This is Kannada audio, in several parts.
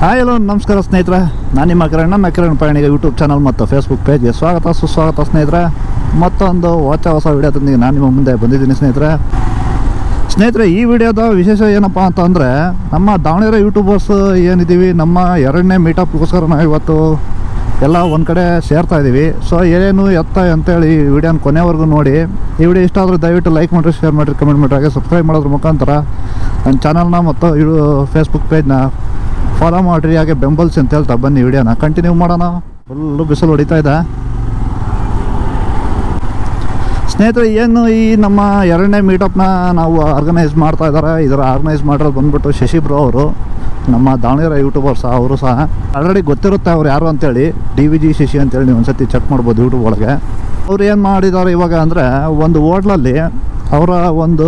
ಹಾಯ್ ಹಲೋ ನಮಸ್ಕಾರ ಸ್ನೇಹಿತರೆ. ನಾನು ನಿಮ್ಮ ಕರಣ ನಮ್ಮ ಕಿರಣ್ ಪಯಣಿಗ ಯೂಟ್ಯೂಬ್ ಚಾನಲ್ ಮತ್ತು ಫೇಸ್ಬುಕ್ ಪೇಜ್ಗೆ ಸ್ವಾಗತ. ಸುಸ್ವಾಗತ ಸ್ನೇಹಿತರೆ. ಮತ್ತೊಂದು ಹೊಸ ಹೊಸ ವಿಡಿಯೋದೊಂದಿಗೆ ನಾನು ನಿಮ್ಮ ಮುಂದೆ ಬಂದಿದ್ದೀನಿ ಸ್ನೇಹಿತರೆ. ಸ್ನೇಹಿತರೆ, ಈ ವಿಡಿಯೋದ ವಿಶೇಷ ಏನಪ್ಪ ಅಂತಂದರೆ, ನಮ್ಮ ದಾವಣಗೆರೆ ಯೂಟ್ಯೂಬರ್ಸ್ ಏನಿದ್ದೀವಿ, ನಮ್ಮ ಎರಡನೇ ಮೀಟಪ್ಗೋಸ್ಕರ ನಾವು ಇವತ್ತು ಎಲ್ಲ ಒಂದು ಕಡೆ ಸೇರ್ತಾ ಇದ್ದೀವಿ. ಸೊ ಏನು ಎತ್ತ ಅಂತೇಳಿ ಈ ವಿಡಿಯೋನ ಕೊನೆವರೆಗೂ ನೋಡಿ. ಈ ವಿಡಿಯೋ ಇಷ್ಟ ಆದರೆ ದಯವಿಟ್ಟು ಲೈಕ್ ಮಾಡಿರಿ ಶೇರ್ ಮಾಡಿರಿ ಕಮೆಂಟ್ ಮಾಡಿರಿ. ಹಾಗೆ ಸಬ್ಸ್ಕ್ರೈಬ್ ಮಾಡೋದ್ರ ಮುಖಾಂತರ ನನ್ನ ಚಾನಲ್ನ ಮತ್ತು ಫೇಸ್ಬುಕ್ ಪೇಜ್ನ ಫಾಲೋ ಮಾಡಿರಿ, ಹಾಗೆ ಬೆಂಬಲ್ಸ್ ಅಂತ ಹೇಳ್ತಾ ಬನ್ನಿ ವಿಡಿಯೋನ. ಕಂಟಿನ್ಯೂ ಮಾಡೋಣ. ಫುಲ್ಲು ಬಿಸಿಲು ಹೊಡಿತಾ ಇದೆ. ಸ್ನೇಹಿತರೆ, ಏನು ಈ ನಮ್ಮ ಎರಡನೇ ಮೀಟಪ್ನ ನಾವು ಆರ್ಗನೈಸ್ ಮಾಡ್ತಾ ಇದ್ದಾರೆ. ಇದರ ಆರ್ಗನೈಸ್ ಮಾಡಿರೋದು ಬಂದ್ಬಿಟ್ಟು ಶಶಿ ಬ್ರೋ ಅವರು, ನಮ್ಮ ದಾವಣಗೆರೆ ಯೂಟ್ಯೂಬರ್ಸ್ ಅವರು ಸಹ. ಆಲ್ರೆಡಿ ಗೊತ್ತಿರುತ್ತೆ ಅವ್ರು ಯಾರು ಅಂತೇಳಿ. ಡಿ ವಿ ಜಿ ಶಶಿ ಅಂತೇಳಿ ನೀವು ಒಂದ್ಸತಿ ಚೆಕ್ ಮಾಡ್ಬೋದು ಯೂಟ್ಯೂಬ್ ಒಳಗೆ. ಅವ್ರು ಏನು ಮಾಡಿದ್ದಾರೆ ಇವಾಗ ಅಂದರೆ, ಒಂದು ಹೋಟ್ಲಲ್ಲಿ ಅವರ ಒಂದು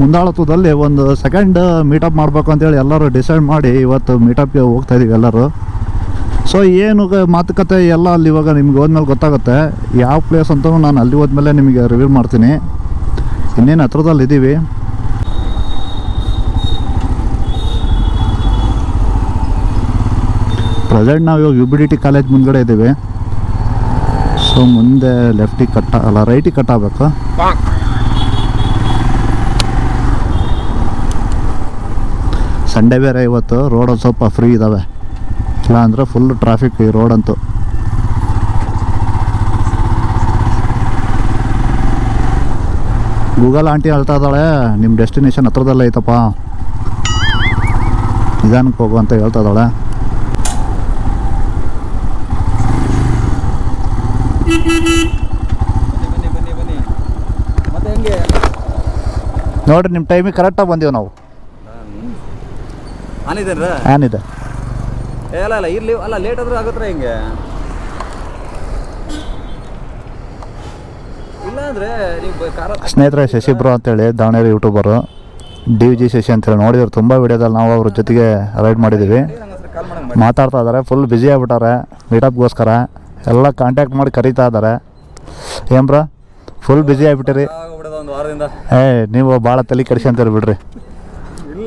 ಮುಂದಾಳತ್ವದಲ್ಲಿ ಒಂದು ಸೆಕೆಂಡ್ ಮೀಟಪ್ ಮಾಡಬೇಕು ಅಂತೇಳಿ ಎಲ್ಲರೂ ಡಿಸೈಡ್ ಮಾಡಿ ಇವತ್ತು ಮೀಟಪ್ಗೆ ಹೋಗ್ತಾ ಇದ್ದೀವಿ ಎಲ್ಲರೂ. ಸೊ ಏನು ಮಾತುಕತೆ ಎಲ್ಲ ಅಲ್ಲಿ ಇವಾಗ ನಿಮ್ಗೆ ಹೋದ್ಮೇಲೆ ಗೊತ್ತಾಗುತ್ತೆ. ಯಾವ ಪ್ಲೇಸ್ ಅಂತ ನಾನು ಅಲ್ಲಿ ಹೋದ್ಮೇಲೆ ನಿಮಗೆ ರಿವ್ಯೂ ಮಾಡ್ತೀನಿ. ಇನ್ನೇನು ಹತ್ರದಲ್ಲಿ ಇದ್ದೀವಿ ಪ್ರೆಸೆಂಟ್ ನಾವು ಇವಾಗ U B D T college ಮುಂದ್ಗಡೆ ಇದ್ದೀವಿ ಸೊ ಮುಂದೆ ಲೆಫ್ಟಿಗೆ ಕಟ್ಟ ಅಲ್ಲ ರೈಟಿಗೆ ಕಟ್ ಆಗಬೇಕು ಸಂಡೇ ಬೇರೆ ಇವತ್ತು ರೋಡ್ ಒಂದು ಸ್ವಲ್ಪ ಫ್ರೀ ಇದ್ದಾವೆ ಇಲ್ಲ ಅಂದ್ರೆ ಫುಲ್ ಟ್ರಾಫಿಕ್ ಈ ರೋಡ್ ಅಂತೂ. ಗೂಗಲ್ ಆಂಟಿ ಹೇಳ್ತಾ ಇದ್ದಾಳೆ ನಿಮ್ಮ ಡೆಸ್ಟಿನೇಷನ್ ಹತ್ರದಲ್ಲೇ ಐತಪ್ಪ. ನಿಧಾನಕ್ಕೆ ಹೋಗು ಅಂತ ಹೇಳ್ತಾ ಇದ್ದಾಳೆ. ನೋಡಿರಿ ನಿಮ್ಮ ಟೈಮಿಗೆ ಕರೆಕ್ಟಾಗಿ ಬಂದೀವಿ ನಾವು. ಆನಿದೇನ್ರ? ಏನಿದೆ ಏ ಅಲ್ಲ ಅಲ್ಲ ಇರ್ಲಿ ಅಲ್ಲ ಲೇಟ್ ಆದ್ರೂ ಆಗತ್ರ ಹೆಂಗೆ? ಇಲ್ಲ ಅಂದ್ರೆ ನೀವು ಕಾರ ಸ್ನೇಹಿತರೆ ಶಶಿ ಬ್ರೋ ಅಂತೇಳಿ Davangere YouTuber D G Shashi ಅಂತೇಳಿ ನೋಡಿದ್ರು ತುಂಬ ವಿಡಿಯೋದಲ್ಲಿ ನಾವು ಅವ್ರ ಜೊತೆಗೆ ರೈಡ್ ಮಾಡಿದ್ದೀವಿ ಮಾತಾಡ್ತಾ ಇದ್ದಾರೆ ಫುಲ್ ಬ್ಯುಸಿ ಆಗ್ಬಿಟ್ಟಾರೆ ಮೀಟಪ್ಗೋಸ್ಕರ ಎಲ್ಲ ಕಾಂಟ್ಯಾಕ್ಟ್ ಮಾಡಿ ಕರೀತಾ ಇದ್ದಾರೆ ಏನ್ ಬ್ರೋ? Full busy ಆಗಿಬಿಟ್ಟಿರಿ. ಏ ನೀವು ಭಾಳ ತಲೆ ಕೆಡಿಸ್ಕೊಂತೀರಿ ಬಿಡ್ರಿ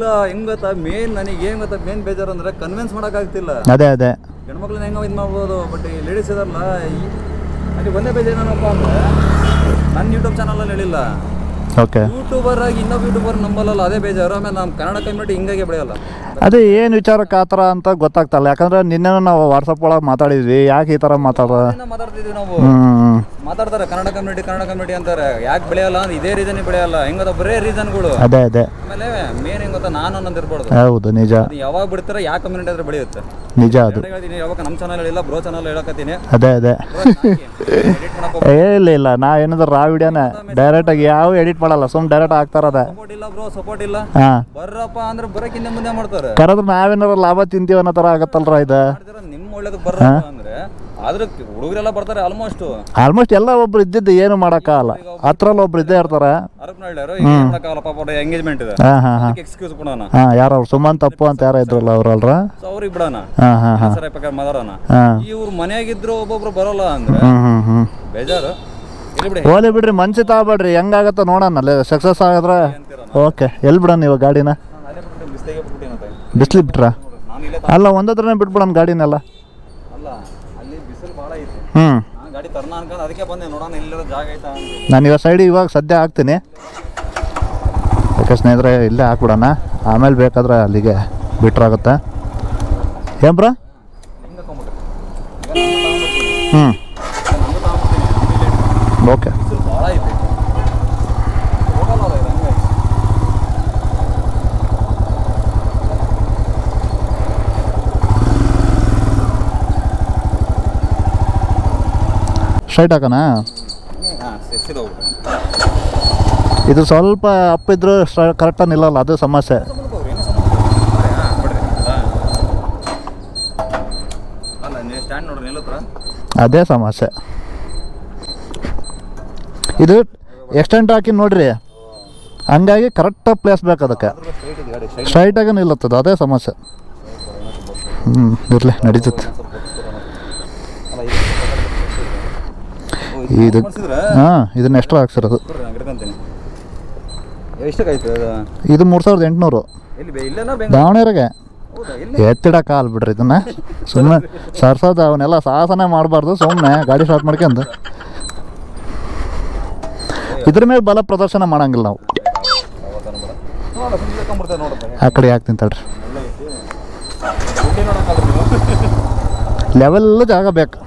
ಇಲ್ಲ ಹೆಂಗ್ ಗೊತ್ತಾ? ಮೇನ್ ನನಗೆ ಏನ್ ಗೊತ್ತಾ? ಮೇನ್ ಬೇಜಾರು ಅಂದ್ರೆ ಕನ್ವಿನ್ಸ್ ಮಾಡಕ್ಕಾಗ್ತಿಲ್ಲ ಅದೇ ಅದೇ. ಗಂಡ್ಮಕ್ಳನ್ನ ಹೆಂಗ ಇದು ಮಾಡ್ಬೋದು? ಬಟ್ ಈ ಲೇಡೀಸ್ ಇದಾರಲ್ಲ ಅಲ್ಲಿ ಒಂದೇ ಬೇಜಾರು ಏನಪ್ಪ ಅಂದ್ರೆ ನನ್ನ ಯೂಟ್ಯೂಬ್ ಚಾನಲಲ್ಲಿ ಹೇಳಿಲ್ಲ. ಓಕೆ. ಯೂಟ್ಯೂಬರ್ ಆಗಿ ಇನ್ನೊಬ್ಬ ಯೂಟ್ಯೂಬರ್ ನಂಬಲ್ಲ ಅದೇ ಬೇಜಾರು. ಆಮೇಲೆ ನಮ್ಮ ಕನ್ನಡ ಕಮ್ಯುನಿಟಿ ಹಿಂಗಾಗಿ ಬೆಳೆಯಲ್ಲ. ಅದೇ ಏನು ವಿಚಾರಕ್ಕೆ ಆ ಥರ ಅಂತ ಗೊತ್ತಾಗ್ತಲ್ಲ ಯಾಕಂದ್ರೆ ನಿನ್ನೆ ನಾವು ವಾಟ್ಸಪ್ ಒಳಗೆ ಮಾತಾಡಿದ್ವಿ. ಯಾಕೆ ಈ ಥರ ಮಾತಾಡ ಮಾತಾಡ್ತಿದ್ವಿ ನಾವು? ಮಾತಾಡ್ತಾರೆ ಕನ್ನಡ ಕಮ್ಯುನಿಟಿ ಕನ್ನಡ ಕಮ್ಯುನಿಟಿ ಅಂತಾರೆ. ಯಾಕೆ ಬೆಳೆಯಲ್ಲ ಅಂದ್ರೆ ಇದೇ ರೀಸನ್ ಬೆಳೆಯಲ್ಲ. ಹೆಂಗದ ಬರೇ ರೀಸನ್ಗಳು ಅದೇ ಅದೇ. ಆಮೇಲೆ ಮೇನ್ ಹೆಂಗ್ ಗೊತ್ತಾ? ನಾನು ಅನ್ನೋದು ಇರ್ಬಾರ್ದು. ಹೌದು ನಿಜ. ಅದು ಯಾವಾಗ ಬಿಡ್ತಾರೆ ಯಾವ ಕಮ್ಯುನಿಟಿ ಆದ್ರೆ ಬೆಳೆಯುತ್ತೆ? ನಿಜ ಅದು. ಹೇಳ್ತೀನಿ ಯಾವಾಗ ನಮ್ಮ ಚಾನಲ್ ಹೇಳಿಲ್ಲ ಬ್ರೋ ಚಾನಲ್ ಹೇಳಕತ್ತೀನಿ. ಅದೇ ಅದೇ. ಇಲ್ಲ ಇಲ್ಲ. ನಾ ಏನಾದ್ರು ರಾ ವಿಡಿಯೋನ ಡೈರೆಕ್ಟಾಗಿ ಯಾವ ಎಡಿಟ್ ಮಾಡಲ್ಲ ಸುಮ್ ಡೈರೆಕ್ಟ್ ಹಾಕ್ತಾರದೆ ಸಪೋರ್ಟ್ ಇಲ್ಲ ಬ್ರೋ ಸಪೋರ್ಟ್ ಇಲ್ಲ. ಹಾಂ. ಬರ್ರಪ್ಪ ಅಂದ್ರೆ ಬರಕ್ ಹಿಂದೆ ಮುಂದೆ ಮಾಡ್ತಾರೆ. ಕರೆದ್ರೆ ನಾವೇನಾರ ಲಾಭ ತಿಂತೀವಿ ಅನ್ನೋ ತರ ಆಗತ್ತಲ್ರ ಇದು? ಮಾಡಿದ್ರೆ ನಿಮ್ಮ ಒಳ್ಳೇದು ಬರ್ರಪ್ಪ ಅಂದ್ರೆ ಆದ್ರೆ ಹುಡುಗರೆಲ್ಲ ಬರ್ತಾರೆ ಆಲ್ಮೋಸ್ಟ್ ಆಲ್ಮೋಸ್ಟ್ ಎಲ್ಲ ಒಬ್ರು ಇದ್ದಿದ್ದು ಏನು ಮಾಡೋಕ್ಕಾಗಲ್ಲ ಹತ್ರಲ್ಲಿ ಒಬ್ರು ಇದ್ದೇ ಇರ್ತಾರೆ. ಅರಪ್ನಳ್ಳಿಯವರು ಏನ್ ಮಾಡಕ್ಕಾಗಲ್ಲ ಪಾಪ ಎಂಗೇಜ್ಮೆಂಟ್ ಇದೆ. ಹಾಂ ಹಾಂ ಹಾಂ. ಎಕ್ಸ್ಕ್ಯೂಸ್ ಕೊಡೋಣ. ಹಾಂ ಯಾರು ಅವ್ರು ಸುಮನ್ ತಪ್ಪು ಅಂತ ಯಾರ ಇದ್ರಲ್ಲ ಅವ್ರಲ್ರ? ಸೊ ಅವ್ರಿಗೆ ಬಿಡೋಣ. ಹಾಂ ಹಾಂ ಹಾಂ. ಸರಿ ಪ್ರಕಾರ ಮಾತಾಡೋಣ. ಹಾಂ. ಇವ್ರು ಮನೆಯಾಗಿದ್ರು ಒಬ್ಬೊಬ್ರು ಬರೋಲ್ಲ ಅಂದ್ರೆ ಹ್ಮ್ ಹ್ಮ್ ಹ್ಞೂ ಬೇಜಾರು. ಹೋಲಿ ಬಿಡ್ರಿ, ಮನ್ಸಿ ತಗೋಬೇಡ್ರಿ ಹೆಂಗಾಗತ್ತ ನೋಡೋಣ. ಅಲ್ಲೇ ಸಕ್ಸಸ್ ಆಗಿದ್ರೆ ಓಕೆ. ಎಲ್ಲಿ ಬಿಡೋಣ ಇವಾಗ ಗಾಡಿನ? ಬಿಸ್ಲಿ ಬಿಟ್ರ? ಅಲ್ಲ, ಒಂದತ್ರನೇ ಬಿಟ್ಬಿಡೋಣ ಗಾಡಿನೆಲ್ಲ. ಹ್ಞೂ ನಾನು ಇವಾಗ ಸೈಡ್ ಇವಾಗ ಸದ್ಯ ಹಾಕ್ತೀನಿ. ಯಾಕೆ ಸ್ನೇಹಿತರೆ, ಇಲ್ಲೇ ಹಾಕ್ಬಿಡೋಣ. ಆಮೇಲೆ ಬೇಕಾದ್ರೆ ಅಲ್ಲಿಗೆ ಬಿಟ್ರಾಗುತ್ತೆ ಏನ್ ಬ್ರ? ಹಿಂಗೆ ಹಾಕೊಂಬಿಟ್ರೆ ಈಗ ನಾನು ಹ್ಞೂ ನಾನು ತಗೊಂಡ್ಬಿಡ್ತೀನಿ ಓಕೆ ಬಿಸಿಲು ಭಾಳ ಐತಿ ಹೋಗಲ್ಲ ಇದು ಹಂಗೆ ಸ್ಟ್ರೈಟ್ ಹಾಕೋಣ ಇದು ಸ್ವಲ್ಪ ಅಪ್ ಇದ್ರೂ ಕರೆಕ್ಟಾಗಿ ನಿಲ್ಲಲ್ಲ ಅದು ಸಮಸ್ಯೆ. ಅದೇ ಸಮಸ್ಯೆ. ಇದು ಎಕ್ಸ್ಟೆಂಟ್ ಹಾಕಿ ನೋಡ್ರಿ. ಹಂಗಾಗಿ ಕರೆಕ್ಟಾಗಿ ಪ್ಲೇಸ್ ಬೇಕು ಅದಕ್ಕೆ. ಸ್ಟ್ರೈಟ್ ಸ್ಟ್ರೈಟಾಗಿ ನಿಲ್ಲತ್ತದ ಅದೇ ಸಮಸ್ಯೆ. ಹ್ಞೂ ಇರಲಿ ನಡೀತದೆ ಅಲ್ಲ ಇದು ಹಾಂ ಇದನ್ನ ಎಕ್ಸ್ಟ್ರಾ ಹಾಕಿ ಸರ್ ಅದು? ಇದು ಮೂರು ಸಾವಿರದ ಎಂಟುನೂರು. ದಾವಣಗೆರೆಗೆ. ಓ ಎತ್ತಿಡಕ್ಕೆ ಕಾಲ್ ಬಿಡ್ರಿ ಇದನ್ನ. ಸುಮ್ಮನೆ ಸರ್ಸೋದು ಅವನ್ನೆಲ್ಲ ಸಾಹಸನೇ ಮಾಡಬಾರ್ದು ಸುಮ್ಮನೆ ಗಾಡಿ ಸ್ಟಾರ್ಟ್ ಮಾಡ್ಕೊಂಡು. ಇದ್ರ ಮೇಲೆ ಬಲ ಪ್ರದರ್ಶನ ಮಾಡಂಗಿಲ್ಲ ನಾವು. ಆ ಕಡೆ ಯಾಕೆ ತಿಂತಾಳ್ರಿ ಲೆವೆಲ್ ಜಾಗ ಬೇಕು.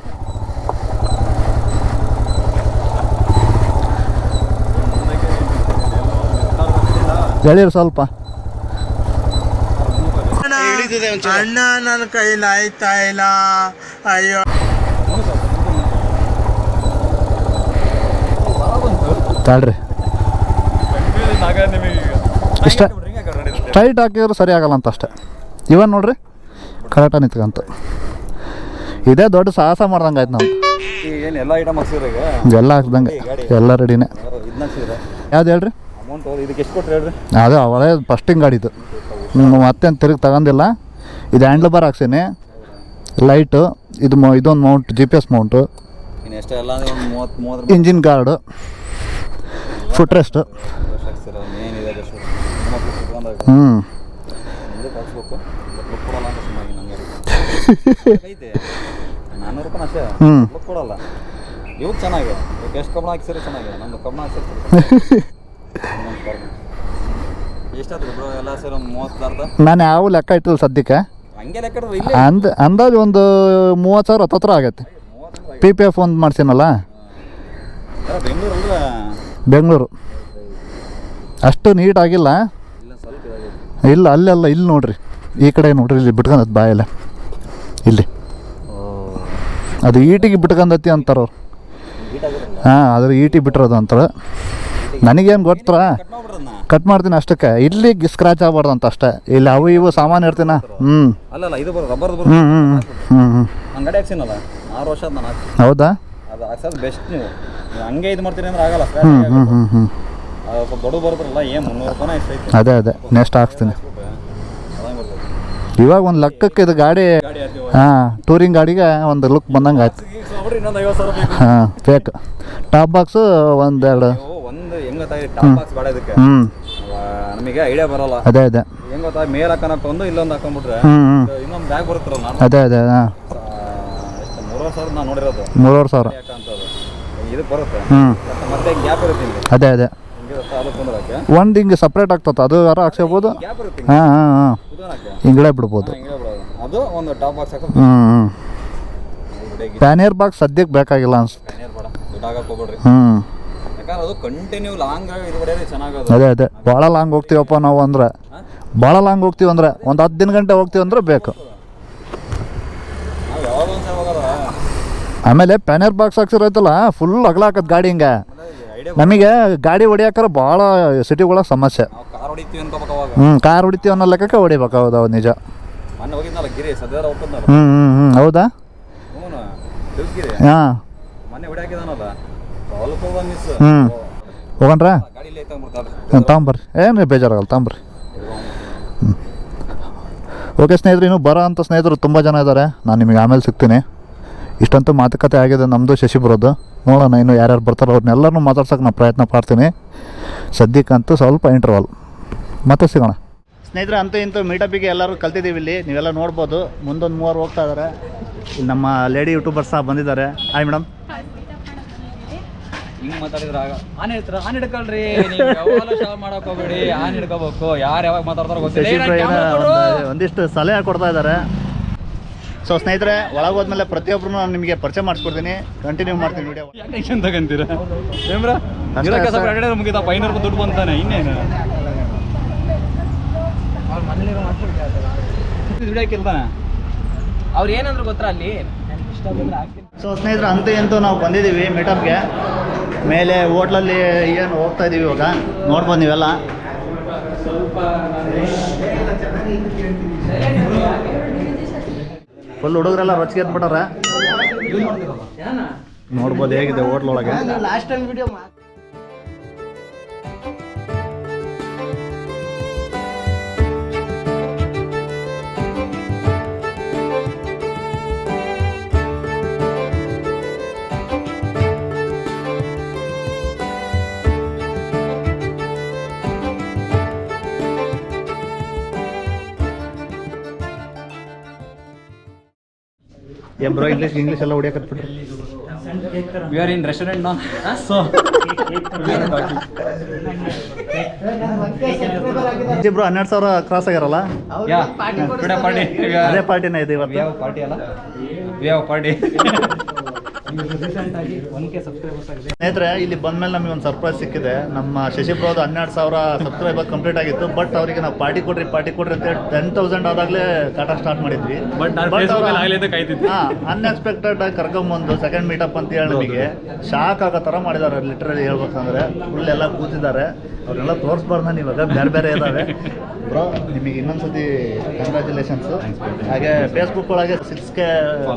ಹೇಳಿರಿ ಸ್ವಲ್ಪ. ಅಣ್ಣ ನನ್ನ ಕೈಲಿ ಆಯ್ತಾ ಇಲ್ಲ. ಅಯ್ಯೋ. ತಾಳ್ರಿ. ಇಷ್ಟ. ಟೈಟ್ ಹಾಕಿದ್ರು ಸರಿ ಆಗಲ್ಲ ಅಂತ ಅಷ್ಟೆ. ಇವನ್ ನೋಡ್ರಿ ಕರೆಕ್ಟಾಗಿ ನಿಂತ್ಕಂತ. ಇದೇ ದೊಡ್ಡ ಸಾಹಸ ಮಾಡ್ದಂಗೆ ಆಯ್ತು ನಾವು ಎಲ್ಲ ಐಟಮ್ ಹಾಕ್ಸಿದ್ರೆ ಈಗ? ಎಲ್ಲ ಹಾಕ್ದಂಗೆ. ಎಲ್ಲ ರೆಡಿನೇ ಯಾವ್ದು ಹೇಳ್ರಿ? ಅಮೌಂಟ್ ಇದಕ್ಕೆ ಎಷ್ಟು ಕೊಟ್ರಿ ಹೇಳ್ರಿ? ಅದೇ ಅವಳೇ ಫಸ್ಟಿಂಗ್ ಗಾಡಿದು ಮತ್ತೆ ಮತ್ತೇನು ತಿರುಗಿ ತಗೊಂಡಿಲ್ಲ. ಇದು ಹ್ಯಾಂಡ್ಲ್ ಬಾರ್ ಹಾಕ್ಸೀನಿ. ಲೈಟು ಇದು ಇದೊಂದು mount G P S mount ಇನ್ನು ಎಷ್ಟೇ ಒಂದು ಮೂವತ್ತು ಮೂವತ್ತು ಇಂಜಿನ್ ಗಾರ್ಡು ಫುಟ್ ರೆಸ್ಟು ಹ್ಞೂ ಹ್ಞೂ ಚೆನ್ನಾಗಿದೆ. ಎಷ್ಟು ಕಬ್ಬಣ ಹಾಕ್ಸಿರಿ ಚೆನ್ನಾಗಿದೆ. ನಮ್ದು ಕಬ್ಬಣ ಹಾಕ್ಸಿರ್ತೀವಿ. ಎಷ್ಟಾದ್ರು ಬ್ರೋ ಎಲ್ಲ ಸೇರಿ ಒಂದು ಮೂವತ್ತು ಅರ್ಧ? ನಾನು ಯಾವ ಲೆಕ್ಕ ಇಟ್ಟಿಲ್ಲ ಸದ್ಯಕ್ಕೆ. ಅಂದ ಲೆಕ್ಕ ಇಡ್ರಿ ಇಲ್ಲೇ ಅಂದ್ ಅಂದಾಜು ಒಂದು ಮೂವತ್ತು ಸಾವಿರ ಹತ್ತತ್ರ ಆಗೈತೆ ಪಿ ಪಿ ಎಫ್ ಒಂದು ಮಾಡ್ತೀನಲ್ಲ ಬೆಂಗಳೂರು ಅಂದ್ರೆ ಬೆಂಗಳೂರು. ಅಷ್ಟು ನೀಟ್ ಆಗಿಲ್ಲ. ಇಲ್ಲ ಸ್ವಲ್ಪ ಇದಾಗಿದೆ. ಇಲ್ಲ ಅಲ್ಲೆಲ್ಲ ಇಲ್ಲಿ ನೋಡ್ರಿ. ಈ ಕಡೆ ನೋಡ್ರಿ ಇಲ್ಲಿ ಬಿಟ್ಕೊಂಡತ್ ಬಾಯಲ್ಲ. ಇಲ್ಲಿ. ಅದು ಈಟಿಗೆ ಬಿಟ್ಕೊಂಡತಿ ಅಂತಾರ ಹಾಂ ಅದ್ರ ಈಟಿ ಬಿಟ್ಟಿರೋದು ಅಂತಾರೆ. ನನಗೇನು ಗೊತ್ತಾ ಕಟ್ ಮಾಡ್ತೀನಿ ಅಷ್ಟಕ್ಕೆ. ಇಲ್ಲಿ ಸ್ಕ್ರಾಚ್ ಆಗ್ಬಾರ್ದು ಅಂತ ಅಷ್ಟೇ. ಇಲ್ಲಿ ಅವು ಇವು ಸಾಮಾನು ಇರ್ತೀನ? ಹ್ಞೂ ಅಲ್ಲಲ್ಲ ಇದು ಬರೋ ರಬ್ಬರ್ದು ಹ್ಞೂ ಹ್ಞೂ ಹ್ಞೂ ಹ್ಞೂ ಅಂಗಡಿ ಹಾಕ್ಸಿನಲ್ಲ ಆರು ವರ್ಷ ನಾನು ಹೌದಾ? ಅದು ಹಾಕ್ಸೋದು ಬೆಸ್ಟ್ ನೀವು. ಹಂಗೆ ಇದು ಮಾಡ್ತೀರಿ ಅಂದ್ರೆ ಆಗಲ್ಲ ಹ್ಞೂ ಹ್ಞೂ ಹ್ಞೂ ಹ್ಞೂ ಅದು ಸ್ವಲ್ಪ ದೊಡ್ಡ ಬರುತ್ತಲ್ಲ ಏನು ಮುನ್ನೂರು ರೂಪಾಯಿ ಎಷ್ಟೈತೆ ಅದೇ ಅದೇ. ನೆಕ್ಸ್ಟ್ ಹಾಕ್ಸ್ತೀನಿ. ಇವಾಗ ಒಂದು ಲಕ್ಕಕ್ಕೆ ಇದು ಗಾಡಿ ಹಾಂ ಟೂರಿಂಗ್ ಗಾಡಿಗೆ ಒಂದು ಲುಕ್ ಬಂದಂಗೆ ಆಯ್ತು. ಬೇಕು. ಹಾಂ ಫೇಕ್ ಟಾಪ್ ಬಾಕ್ಸು ಒಂದೆರಡು. ಹೆಂಗ್ ಗೊತ್ತಾಗಿ ಟಾಪ್ ಬಾಕ್ಸ್ ಬೇಡ ಇದಕ್ಕೆ ಹ್ಞೂ ನಮಗೆ ಐಡಿಯಾ ಬರಲ್ಲ. ಅದೇ ಅದೇ. ಹೆಂಗ್ ಗೊತ್ತಾ ಮೇಲ್ ಹಾಕೋಣಕ್ಕೆ ಒಂದು ಇಲ್ಲೊಂದು ಹಾಕೊಂಡ್ಬಿಟ್ರೆ ಇನ್ನೊಂದು ಬ್ಯಾಗ್ ಬರುತ್ತಲ್ಲ ನಾನು ಅದೇ ಅದೇ ಹಾಂ ಮೂರುವರೆ ಸಾವಿರ ನಾನು ನೋಡಿರೋದು. ಮೂರುವರೆ ಸಾವಿರ. ಯಾಕಂತದ್ದು ಇದಕ್ಕೆ ಬರುತ್ತೆ. ಮತ್ತೆ ಗ್ಯಾಪ್ ಇರುತ್ತೆ ಹಿಂಗೆ. ಅದೇ ಅದೇ. ಹಿಂಗೆ ಒಂದು ಹಿಂಗೆ ಸಪ್ರೇಟ್ ಆಗ್ತದೆ ಅದು ಯಾರು ಹಾಕ್ಸ್ಕೊಬೋದು. ಗ್ಯಾಪ್ ಇರುತ್ತೆ ಹಿಂಗೆ ಹಾಂ ಹಾಂ. ಹಾಂ ಹಿಂಗಳೆ ಬಿಡ್ಬೋದು. ಹಿಂಗೆ ಬಿಡೋದು. ಅದು ಒಂದು ಟಾಪ್ ಬಾಕ್ಸ್ ಹಾಕೋದು ಹ್ಞೂ ಹ್ಞೂ ಪ್ಯಾನಿಯರ್ ಬಾಕ್ಸ್ ಸದ್ಯಕ್ಕೆ ಬೇಕಾಗಿಲ್ಲ ಅನ್ಸುತ್ತೆ. ಏನೇನು ಬೇಡ ದುಡ್ಡು ಹಾಕಕ್ಕೆ ಹೋಗ್ಬೇಡ್ರಿ. ಹ್ಞೂ ಅದು ಕಂಟಿನ್ಯೂ ಲಾಂಗ್ ಇದು ಹೊಡೆಯೋದು ಚೆನ್ನಾಗದು. ಅದೇ ಅದೇ. ಭಾಳ ಲಾಂಗ್ ಹೋಗ್ತೀವಪ್ಪ ನಾವು ಅಂದ್ರೆ. ಭಾಳ ಲಾಂಗ್ ಹೋಗ್ತೀವಿ ಅಂದ್ರೆ. ಒಂದು ಹತ್ತು ದಿನ ಗಂಟೆ ಹೋಗ್ತೀವಿ ಅಂದ್ರೆ ಬೇಕು. ಆಮೇಲೆ ಪ್ಯಾನರ್ ಬಾಕ್ಸ್ ಹಾಕ್ಸಿರೋತಲ್ಲ ಫುಲ್ ಅಗಲ ಗಾಡಿ ಹಿಂಗೆ. ನಮಗೆ ಗಾಡಿ ಹೊಡಿಯಾಕಾರ ಭಾಳ ಸಿಟಿಗಳ ಸಮಸ್ಯೆ. ಹ್ಞೂ ಕಾರ್ ಹೊಡಿತೀವಿ ಅನ್ನೋ ಲೆಕ್ಕಕ್ಕೆ ಹೊಡಿಬೇಕು ಹೌದು ಹೌದು ನಿಜ ಹ್ಞೂ ಹ್ಞೂ ಹ್ಞೂ ಹೌದಾ? ಹಾಂ. ಹ್ಞೂ ಹೋಗಣ್ರ? ಐತೆ ತಗೊಂಬರ್ರಿ ಏನು ಬೇಜಾರಾಗಲ್ಲ ತಗೊಂಬರ್ರಿ ಓಕೆ ಸ್ನೇಹಿತರು, ಇನ್ನು ಬರೋ ಅಂತ ಸ್ನೇಹಿತರು ತುಂಬ ಜನ ಇದ್ದಾರೆ ನಾನು ನಿಮಗೆ ಆಮೇಲೆ ಸಿಗ್ತೀನಿ. ಇಷ್ಟಂತೂ ಮಾತುಕತೆ ಆಗಿದೆ ನಮ್ಮದು ಶಶಿ ಬರೋದು. ನೋಡೋಣ ಇನ್ನು ಯಾರ್ಯಾರು ಬರ್ತಾರೋ ಅವ್ರನ್ನೆಲ್ಲರನ್ನೂ ಮಾತಾಡ್ಸೋಕೆ ನಾನು ಪ್ರಯತ್ನ ಪಡ್ತೀನಿ ಸದ್ಯಕ್ಕಂತೂ ಸ್ವಲ್ಪ ಇಂಟರ್ವಲ್ ಮತ್ತೆ ಸಿಗೋಣ. ಸ್ನೇಹಿತರೆ, ಅಂತೂ ಇಂತೂ ಮೀಟಪ್ಪಿಗೆ ಎಲ್ಲರೂ ಕಲ್ತಿದ್ದೀವಿ ಇಲ್ಲಿ. ನೀವೆಲ್ಲ ನೋಡ್ಬೋದು. ಮುಂದೊಂದು ಮೂವರು ಹೋಗ್ತಾ ಇದ್ದಾರೆ ನಮ್ಮ ಲೇಡಿ ಯೂಟ್ಯೂಬರ್ಸ್ ಸಹ ಬಂದಿದ್ದಾರೆ. ಆಯ್ ಮೇಡಮ್ ಹಿಂಗ್ ಮಾತಾಡಿದ್ರ ಆಗ ಆನ್ ಹೇಳ್ತಾರ? ಆನೆ ಹಿಡ್ಕೊಳ್ರಿ ಶಾವ್ ಮಾಡಕ್ ಹೋಗ್ಬೇಡಿ ಆನ್ ಹಿಡ್ಕೋಬೇಕು. ಯಾರು ಯಾವಾಗ ಮಾತಾಡ್ತಾರ ಗೊತ್ತಿಲ್ಲ. ಒಂದಿಷ್ಟು ಸಲಹೆ ಕೊಡ್ತಾ ಇದ್ದಾರೆ. ಸೊ ಸ್ನೇಹಿತರೆ ಒಳಗೋದ್ಮೇಲೆ ಪ್ರತಿಯೊಬ್ಬರು ನಾನು ನಿಮಗೆ ಪರಿಚಯ ಮಾಡಿಸ್ಕೊಡ್ತೀನಿ. ಕಂಟಿನ್ಯೂ ಮಾಡ್ತೀನಿ ವಿಡಿಯೋ ಯಾಕೆ ತಗಂತೀರ? ಮುಗಿದ. ಐನೂರು ರೂಪಾಯಿ ದುಡ್ಡು ಬಂತಾನೆ ಇನ್ನೇನು? ಅವ್ರು ಏನಂದ್ರು ಗೊತ್ತಾ ಅಲ್ಲಿ? ಸೊ ಸ್ನೇಹಿತರೆ ಅಂತ ಎಂತೂ ನಾವು ಬಂದಿದ್ದೀವಿ ಮೀಟಪ್ಗೆ ಮೇಲೆ ಹೋಟ್ಲಲ್ಲಿ ಏನು ಹೋಗ್ತಾ ಇದ್ದೀವಿ ಇವಾಗ? ನೋಡ್ಬೋದು ನೀವೆಲ್ಲ. ಫುಲ್ ಹುಡುಗರೆಲ್ಲ ರೊಚ್ಚಿಗೆ ಎದ್ಬಿಟ್ಟಾರೆ ನೋಡ್ಬೋದು ಹೇಗಿದೆ ಹೋಟ್ಲೊಳಗೆ. ಏ ಬ್ರೋ ಇಂಗ್ಲೀಷ್ ಇಂಗ್ಲೀಷ್ ಎಲ್ಲ ಹೊಡಿಯಕತ್ಬಿಟ್ರಿ ವಿ ಆರ್ ಇನ್ ರೆಸ್ಟೋರೆಂಟ್ ನಾ ಸೊ ಬ್ರೋ ಹನ್ನೆರಡು ಸಾವಿರ ಕ್ರಾಸ್ ಆಗ್ಯಾರಲ್ಲ? ಯಾ ಪಾರ್ಟಿ ಅದೇ ಪಾರ್ಟಿನ ಇದೆ ಇವತ್ತು. ಪಾರ್ಟಿ ಅಲ್ಲ? We party one K subscribers ಆಗಿದೆ ಸ್ನೇಹಿತರೆ ಇಲ್ಲಿ ಬಂದ್ಮೇಲೆ ನಮಗೆ ಒಂದು ಸರ್ಪ್ರೈಸ್ ಸಿಕ್ಕಿದೆ. ನಮ್ಮ ಶಶಿ ಬ್ರೋದು ಹನ್ನೆರಡು ಸಾವಿರ ಸಬ್ಸ್ಕ್ರೈಬರ್ ಕಂಪ್ಲೀಟ್ ಆಗಿತ್ತು. ಬಟ್ ಅವರಿಗೆ ನಾವು ಪಾರ್ಟಿ ಕೊಡ್ರಿ ಪಾರ್ಟಿ ಕೊಡ್ರಿ ಅಂತ ಹೇಳಿ ಟೆನ್ ತೌಸಂಡ್ ಆದಾಗಲೇ ಕಾಟ ಸ್ಟಾರ್ಟ್ ಮಾಡಿದ್ವಿ. ಅನ್ಎಕ್ಸ್ಪೆಕ್ಟೆಡ್ ಆಗಿ ಕರ್ಕೊಂಬಂದು ಸೆಕೆಂಡ್ ಮೀಟಪ್ ಅಂತ ಹೇಳಿ ನಮಗೆ. ಶಾಕ್ ಆಗೋ ಥರ ಮಾಡಿದ್ದಾರೆ ಲಿಟ್ರಲಿ ಹೇಳ್ಬೇಕಂದ್ರೆ. ಫುಲ್ ಎಲ್ಲ ಕೂತಿದ್ದಾರೆ. ಅವ್ರನ್ನೆಲ್ಲ ತೋರಿಸ್ಬಾರ್ದು ನಾನು ಇವಾಗ. ಬೇರೆ ಬೇರೆ ಇದ್ದಾವೆ ಬ್ರೋ ನಿಮಗೆ ಇನ್ನೊಂದ್ಸತಿ ಕಂಗ್ರ್ಯಾಚುಲೇಷನ್ಸ್ ಹಾಗೆ ಫೇಸ್ಬುಕ್ ಒಳಗೆ ಸಿಕ್ಸ್ ಕೆ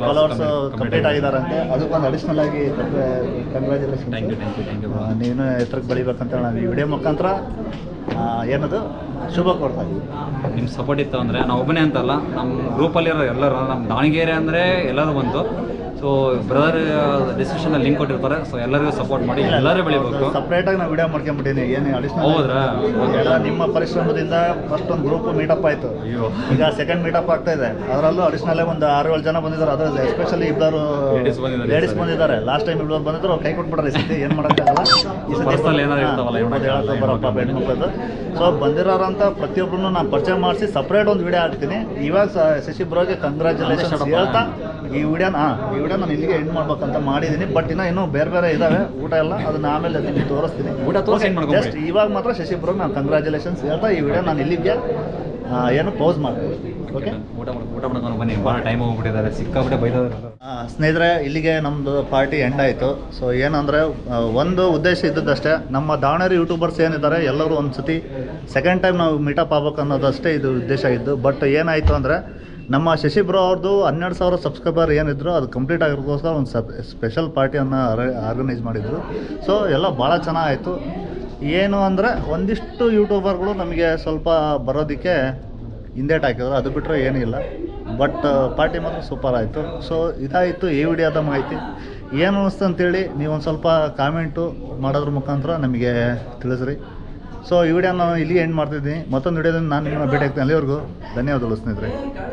ಫಾಲೋವರ್ಸ್ ಕಂಪ್ಲೀಟ್ ಆಗಿದಾರಂತೆ. ಅದಕ್ಕೊಂದು ಅಡಿಷನಲ್ ಆಗಿ congratulation thank you thank you thank you ಆ, ನೀನು ಎತ್ತರಕ್ಕೆ ಬೆಳಿಬೇಕಂತ ನಾವು ಈ ವಿಡಿಯೋ ಮುಖಾಂತರ ಏನದು? ಶುಭ ಕೊಡ್ತಾ ಇದ್ದೀವಿ. ನಿಮ್ಮ ಸಪೋರ್ಟ್ ಇತ್ತು ಅಂದರೆ ನಾವು ಒಬ್ಬನೇ ಅಂತಲ್ಲ ನಮ್ಮ ಗ್ರೂಪಲ್ಲಿರೋ ಎಲ್ಲರೂ ನಮ್ಮ ದಾವಣಗೆರೆ ಅಂದರೆ ಎಲ್ಲರೂ ಬಂತು. ಸೊ ಬ್ರದರ್ ಡಿಸ್ಕ್ರಿಪ್ಷನ್ ಲಿಂಕ್ ಕೊಟ್ಟಿರ್ತಾರೆ. ಸೊ ಎಲ್ಲರಿಗೂ ಸಪೋರ್ಟ್ ಮಾಡಿ ಎಲ್ಲರೂ ಬೆಳಿಬೇಕು. ಸಪ್ರೇಟಾಗಿ ನಾವು ವಿಡಿಯೋ ಮಾಡ್ಕೊಂಡ್ಬಿಟ್ಟಿನಿ ಏನು ಅಡಿಷನ್ ಹೌದ್ರಾ? ಎಲ್ಲ ನಿಮ್ಮ ಪರಿಶ್ರಮದಿಂದ ಫಸ್ಟ್ ಒಂದು ಗ್ರೂಪ್ ಮೀಟಪ್ ಆಯ್ತು ಈಗ ಸೆಕೆಂಡ್ ಮೀಟಪ್ ಆಗ್ತಾ ಇದೆ. ಅದರಲ್ಲೂ ಅಡಿಷನಲ್ ಒಂದು ಆರು ಏಳು ಜನ ಬಂದಿದ್ದಾರೆ. ಅದರಲ್ಲಿ ಎಸ್ಪೆಷಲಿ ಇಬ್ಬರು ಲೇಡೀಸ್ ಬಂದಿದ್ದಾರೆ ಲಾಸ್ಟ್ ಟೈಮ್ ಇಬ್ಬರು ಬಂದಿದ್ರು ಅವ್ರು ಕೈ ಕೊಟ್ಬಿಟ್ರೆ ಈ ಸತಿ. ಏನು ಮಾಡೋಕ್ಕಾಗಲ್ಲ? ಈ ಸತಿ Personal ಇರ್ತಾವಲ್ಲ, ಏನ್ ಬರಪ್ಪ ಏನ್ ಹೆಣ್ಮಕ್ಳದ್ದು ಸೊ ಬಂದಿರೋರಂಥ ಪ್ರತಿಯೊಬ್ಬರನ್ನು ನಾನು ಪರಿಚಯ ಮಾಡಿಸಿ ಸಪ್ರೇಟ್ ಒಂದು ವಿಡಿಯೋ ಹಾಕ್ತೀನಿ. ಇವಾಗ ಶಶಿ ಬ್ರೋಗೆ ಕಂಗ್ರ್ಯಾಚುಲೇಷನ್ಸ್ ಶಟಪ್ಪ. ಹೇಳ್ತಾ ಈ ವಿಡಿಯೋನ ಹಾಂ ಈ ವಿಡಿಯೋ ನಾನು ಇಲ್ಲಿಗೆ ಎಂಡ್ ಮಾಡ್ಬೇಕಂತ ಮಾಡಿದ್ದೀನಿ. ಬಟ್ ಇನ್ನೂ ಇನ್ನೂ ಬೇರೆ ಬೇರೆ ಇದ್ದಾವೆ ಊಟ ಎಲ್ಲ ಅದನ್ನ ಆಮೇಲೆ ನಿಮಗೆ ತೋರಿಸ್ತೀನಿ. ಊಟ. ಜಸ್ಟ್ ಇವಾಗ ಮಾತ್ರ ಶಶಿ ಬ್ರೋ ನಾನು ಕಂಗ್ರ್ಯಾಚುಲೇಷನ್ಸ್ ಹೇಳ್ತಾ ಈ ವಿಡಿಯೋ ನಾನು ಇಲ್ಲಿಗೆ ಏನು ಪೌಸ್ ಮಾಡ್ತೀನಿ. ಓಕೆ ಊಟ ಮಾಡ್ಕೊಂಡು ಊಟ ಮಾಡ್ಕೊಂಡು ಬನ್ನಿ. ಭಾಳ ಟೈಮ್ ಹೋಗ್ಬಿಟ್ಟಿದ್ದಾರೆ. ಸಿಕ್ಕಾಬಿಟ್ಟೆ ಬೈದಾರೆ ಸ್ನೇಹಿತರೆ ಇಲ್ಲಿಗೆ ನಮ್ಮದು ಪಾರ್ಟಿ ಎಂಡ್ ಆಯಿತು. ಸೊ ಏನಂದರೆ ಒಂದು ಉದ್ದೇಶ ಇದ್ದದ್ದಷ್ಟೇ. ನಮ್ಮ ದಾವಣಗೆರೆ ಯೂಟ್ಯೂಬರ್ಸ್ ಏನಿದ್ದಾರೆ ಎಲ್ಲರೂ ಒಂದು ಸತಿ ಸೆಕೆಂಡ್ ಟೈಮ್ ನಾವು ಮೀಟಪ್ ಆಗ್ಬೇಕು ಅನ್ನೋದಷ್ಟೇ ಇದು ಉದ್ದೇಶ ಇದ್ದು. ಬಟ್ ಏನಾಯಿತು ಅಂದರೆ ನಮ್ಮ ಶಶಿ ಬ್ರೋ ಅವ್ರದ್ದು ಹನ್ನೆರಡು ಸಾವಿರ ಸಬ್ಸ್ಕ್ರೈಬರ್ ಏನಿದ್ರು ಅದು ಕಂಪ್ಲೀಟ್ ಆಗಿರೋದಕ್ಕೋಸ್ಕರ ಒಂದು ಸಬ್ ಸ್ಪೆಷಲ್ ಪಾರ್ಟಿಯನ್ನು ಆರ್ಗನೈಸ್ ಮಾಡಿದರು. ಸೊ ಎಲ್ಲ ಭಾಳ ಚೆನ್ನಾಗಾಯಿತು. ಏನು ಅಂದರೆ ಒಂದಿಷ್ಟು ಯೂಟ್ಯೂಬರ್ಗಳು ನಮಗೆ ಸ್ವಲ್ಪ ಬರೋದಕ್ಕೆ ಹಿಂದೇಟ್ ಹಾಕಿದ್ರು. ಅದು ಬಿಟ್ಟರೆ ಏನಿಲ್ಲ ಬಟ್ ಪಾರ್ಟಿ ಮಾತ್ರ ಸೂಪರ್ ಆಯಿತು. ಸೊ ಇದಾಯಿತು ಈ ವಿಡಿಯೋದ ಮಾಹಿತಿ. ಏನು ಅನ್ನಿಸ್ತು ಅಂತೇಳಿ ನೀವು ಒಂದು ಸ್ವಲ್ಪ ಕಾಮೆಂಟು ಮಾಡೋದ್ರ ಮುಖಾಂತರ ನಮಗೆ ತಿಳಿಸ್ರಿ. ಸೊ ಈ ವಿಡಿಯೋ ನಾನು ಇಲ್ಲಿ ಎಂಡ್ ಮಾಡ್ತಿದ್ದೀನಿ. ಮತ್ತೊಂದು ವಿಡಿಯೋದಲ್ಲಿ ನಾನು ನಿಮ್ಮನ್ನು ಭೇಟಿ ಆಗ್ತೀನಿ. ಅಲ್ಲಿವರೆಗೂ ಧನ್ಯವಾದಗಳು ಸ್ನೇಹಿತರೆ.